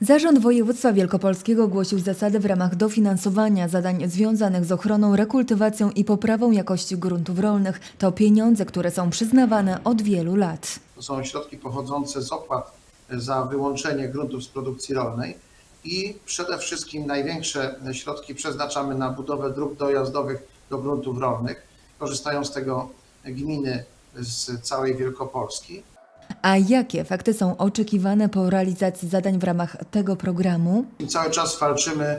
Zarząd Województwa Wielkopolskiego ogłosił zasady w ramach dofinansowania zadań związanych z ochroną, rekultywacją i poprawą jakości gruntów rolnych. To pieniądze, które są przyznawane od wielu lat. To są środki pochodzące z opłat za wyłączenie gruntów z produkcji rolnej i przede wszystkim największe środki przeznaczamy na budowę dróg dojazdowych do gruntów rolnych. Korzystają z tego gminy z całej Wielkopolski. A jakie efekty są oczekiwane po realizacji zadań w ramach tego programu? Cały czas walczymy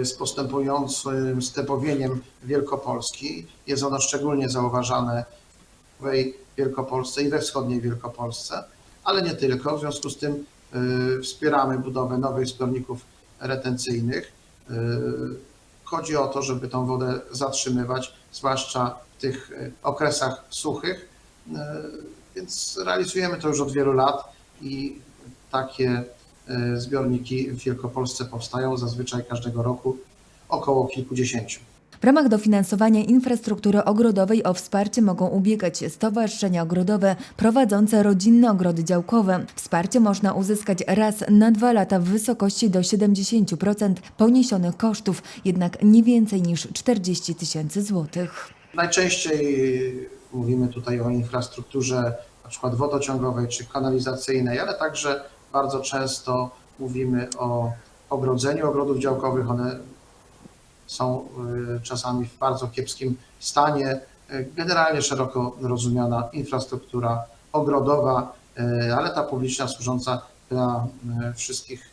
y, z postępującym stepowieniem Wielkopolski. Jest ono szczególnie zauważane w Wielkopolsce i we wschodniej Wielkopolsce, ale nie tylko. W związku z tym y, wspieramy budowę nowych zbiorników retencyjnych. Y, Chodzi o to, żeby tą wodę zatrzymywać, zwłaszcza w tych okresach suchych. Więc realizujemy to już od wielu lat i takie y, zbiorniki w Wielkopolsce powstają zazwyczaj każdego roku około kilkudziesięciu. W ramach dofinansowania infrastruktury ogrodowej o wsparcie mogą ubiegać się stowarzyszenia ogrodowe prowadzące rodzinne ogrody działkowe. Wsparcie można uzyskać raz na dwa lata w wysokości do 70% poniesionych kosztów, jednak nie więcej niż 40 tysięcy złotych. Najczęściej mówimy tutaj o infrastrukturze na przykład wodociągowej czy kanalizacyjnej, ale także bardzo często mówimy o ogrodzeniu ogrodów działkowych. One są y, czasami w bardzo kiepskim stanie. Y, Generalnie szeroko rozumiana infrastruktura ogrodowa, y, ale ta publiczna służąca dla wszystkich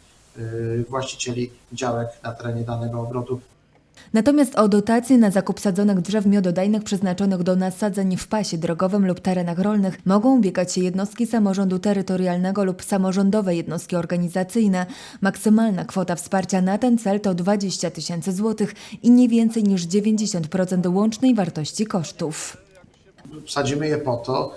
właścicieli działek na terenie danego ogrodu. Natomiast o dotacje na zakup sadzonek drzew miododajnych przeznaczonych do nasadzeń w pasie drogowym lub terenach rolnych mogą ubiegać się jednostki samorządu terytorialnego lub samorządowe jednostki organizacyjne. Maksymalna kwota wsparcia na ten cel to 20 tysięcy złotych i nie więcej niż 90% łącznej wartości kosztów. Sadzimy je po to,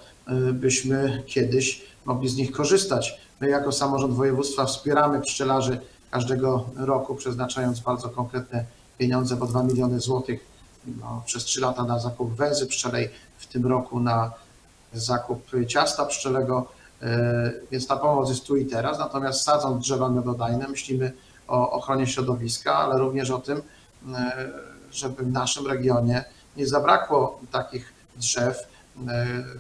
y, byśmy kiedyś mogli z nich korzystać. My jako samorząd województwa wspieramy pszczelarzy każdego roku, przeznaczając bardzo konkretne pieniądze, bo 2 miliony złotych no, przez 3 lata na zakup węzy pszczelej, w tym roku na zakup ciasta pszczelego, y, więc ta pomoc jest tu i teraz. Natomiast sadząc drzewa miododajne, myślimy o ochronie środowiska, ale również o tym, y, żeby w naszym regionie nie zabrakło takich drzew, y,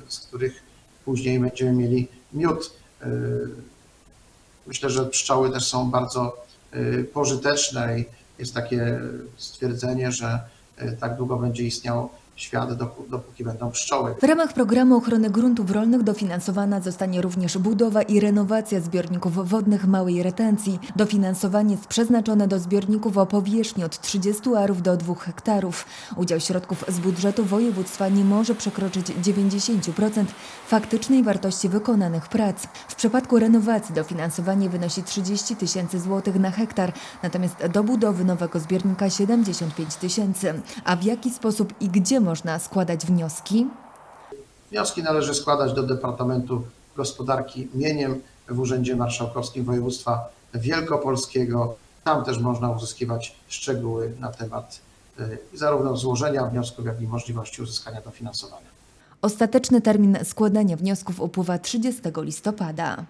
z których później będziemy mieli miód. Myślę, że pszczoły też są bardzo pożyteczne i jest takie stwierdzenie, że y, tak długo będzie istniał świat, dopó- dopóki będą pszczoły. W ramach programu ochrony gruntów rolnych dofinansowana zostanie również budowa i renowacja zbiorników wodnych małej retencji. Dofinansowanie jest przeznaczone do zbiorników o powierzchni od 30 arów do 2 hektarów. Udział środków z budżetu województwa nie może przekroczyć 90% faktycznej wartości wykonanych prac. W przypadku renowacji dofinansowanie wynosi 30 tysięcy złotych na hektar, natomiast do budowy nowego zbiornika 75 tysięcy. A w jaki sposób i gdzie można składać wnioski? Wnioski należy składać do Departamentu Gospodarki Mieniem w Urzędzie Marszałkowskim Województwa Wielkopolskiego. Tam też można uzyskiwać szczegóły na temat y, zarówno złożenia wniosków, jak i możliwości uzyskania dofinansowania. Ostateczny termin składania wniosków upływa 30 listopada.